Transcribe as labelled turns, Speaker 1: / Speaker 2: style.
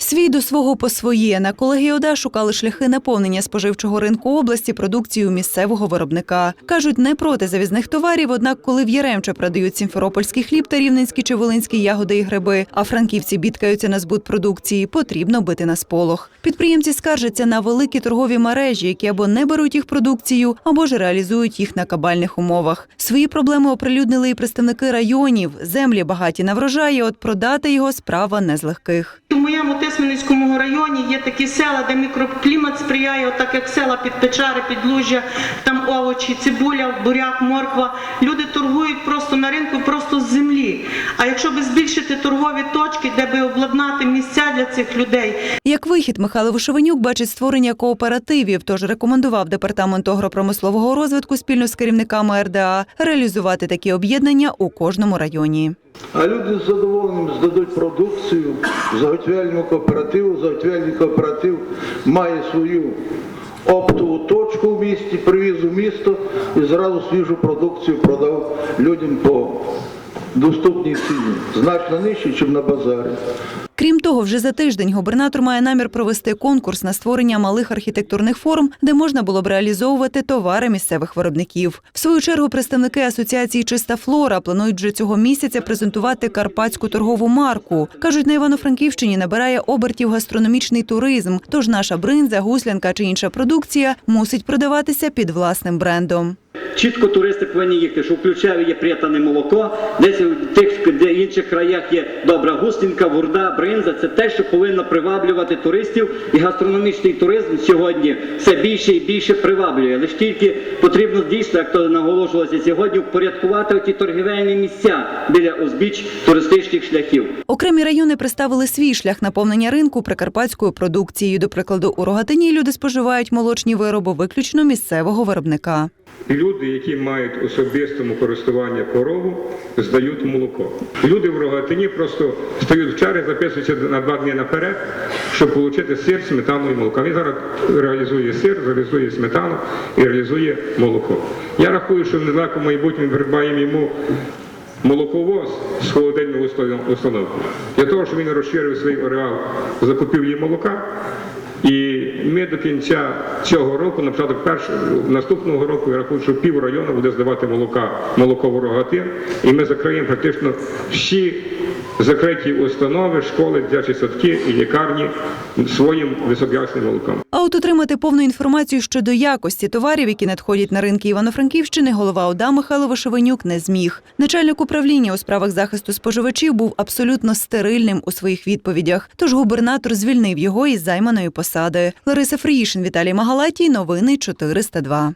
Speaker 1: Свій до свого по своє на колегії ОДА шукали шляхи наповнення споживчого ринку області продукцією місцевого виробника. Кажуть, не проти завізних товарів, однак, коли в Яремче продають сімферопольський хліб та рівненські чи волинські ягоди і гриби, а франківці бідкаються на збут продукції, потрібно бити на сполох. Підприємці скаржаться на великі торгові мережі, які або не беруть їх продукцію, або ж реалізують їх на кабальних умовах. Свої проблеми оприлюднили і представники районів. Землі багаті на врожаї, от продати його справа не з легких.
Speaker 2: У моєму Тисменницькому районі є такі села, де мікроклімат сприяє, так як села Підпечари, Підлужжя, там овочі, цибуля, буряк, морква. Люди торгують просто на ринку, просто з землі. А якщо би збільшити торгові точки, де би обладнати місця для цих людей,
Speaker 1: Як вихід, Михайло Вишовенюк бачить створення кооперативів, тож рекомендував департаменту агропромислового розвитку спільно з керівниками РДА реалізувати такі об'єднання у кожному районі.
Speaker 3: А люди з задоволенням здадуть продукцію заготівельному кооперативу. Заготівельний кооператив має свою оптову точку в місті, привіз у місто і зразу свіжу продукцію продав людям по доступній ціні, значно нижче, ніж на базарі.
Speaker 1: Крім того, вже за тиждень губернатор має намір провести конкурс на створення малих архітектурних форм, де можна було б реалізовувати товари місцевих виробників. В свою чергу представники асоціації Чиста флора планують вже цього місяця презентувати карпатську торгову марку. кажуть, на Івано-Франківщині набирає обертів гастрономічний туризм. Тож наша бринза, гуслянка чи інша продукція мусить продаватися під власним брендом.
Speaker 4: Чітко туристи повинні їхати, що в Ключеві є притане молоко, десь в тих де інших краях є добра густінка, вурда, бринза. Це те, що повинно приваблювати туристів. І гастрономічний туризм сьогодні все більше і більше приваблює. Лише тільки потрібно дійсно, як то наголошувалося сьогодні, впорядкувати ті торгівельні місця біля узбіч туристичних шляхів.
Speaker 1: Окремі райони представили свій шлях наповнення ринку прикарпатською продукцією. До прикладу, у Рогатині люди споживають молочні вироби виключно місцевого виробника.
Speaker 5: Люди, які мають особистому користування корову, здають молоко. Люди в рогатині просто стають в чари, записуються на два дні наперед, щоб отримати сир, сметану і молоко. Він зараз реалізує сир, реалізує сметану і реалізує молоко. Я рахую, що в недалекому майбутньому придбаємо йому молоковоз з холодильною установ- установкою. Для того, щоб він розширив свій ареал закупівлі молока. І ми до кінця цього року, на початок першого наступного року, я рахую, що пів району буде здавати молока, молоко в рогатин, і ми закриємо практично всі закриті установи, школи, дитячі садки і лікарні своїм високоякісним молоком.
Speaker 1: А от отримати повну інформацію щодо якості товарів, які надходять на ринки Івано-Франківщини, голова ОДА Михайло Вишевенюк не зміг. Начальник управління у справах захисту споживачів був абсолютно стерильним у своїх відповідях. Тож губернатор звільнив його із займаної посади. Лариса Фріїшин, Віталій Магалатій. Новини 402.